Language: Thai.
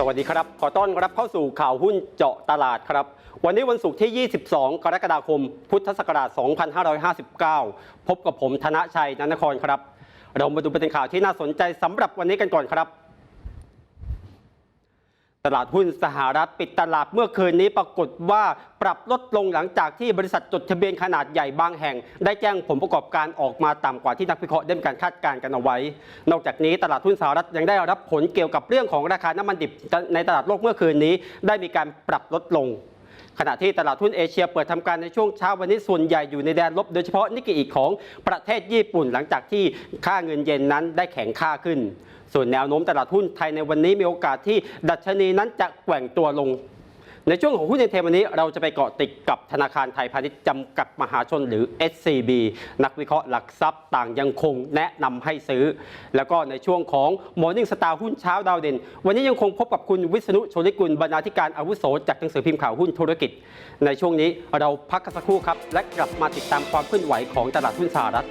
สวัสดีครับ ขอต้อนรับเข้าสู่ข่าวหุ้นเจาะตลาดครับ วันนี้วันศุกร์ที่ 22 กรกฎาคม พุทธศักราช 2559 พบกับผมธนชัยนันทครครับ เรามาดูประเด็นข่าวที่น่าสนใจสำหรับวันนี้กันก่อนครับ ตลาดหุ้นสหรัฐปิดตลาดเมื่อคืนนี้ปรากฏว่าปรับลดลงหลังจากที่บริษัทจดทะเบียนขนาดใหญ่บางแห่ง ได้แจ้งผลประกอบการออกมาต่ำกว่าที่นักวิเคราะห์ได้มีการคาดการณ์กันเอาไว้ นอกจากนี้ตลาดหุ้นสหรัฐยังได้รับผลเกี่ยวกับเรื่องของราคาน้ำมันดิบในตลาดโลกเมื่อคืนนี้ ได้มีการปรับลดลง ขณะที่ตลาดหุ้นเอเชียเปิดทำการในช่วงเช้าวันนี้ส่วนใหญ่อยู่ในแดนลบ โดยเฉพาะนิกเกอิของประเทศญี่ปุ่นหลังจากที่ค่าเงินเยนนั้นได้แข็งค่าขึ้น ส่วนแนวโน้มตลาดหุ้นไทยในวันนี้มีโอกาสที่ดัชนีนั้นจะแกว่งตัวลง ในช่วงของหุ้นในเทปวันนี้เราจะไปเกาะติดกับธนาคารไทยพาณิชย์จำกัดมหาชนหรือ SCB นักวิเคราะห์หลักทรัพย์ต่างยังคงแนะนำให้ซื้อ แล้วก็ในช่วงของ Morning Star หุ้นเช้าดาวเด่น วันนี้ยังคงพบกับคุณวิษณุโชลิกุลบรรณาธิการอาวุโสจากหนังสือพิมพ์ข่าวหุ้นธุรกิจ ในช่วงนี้เราพักกันสักครู่ครับ และกลับมาติดตามความเคลื่อนไหวของตลาดหุ้นสหรัฐ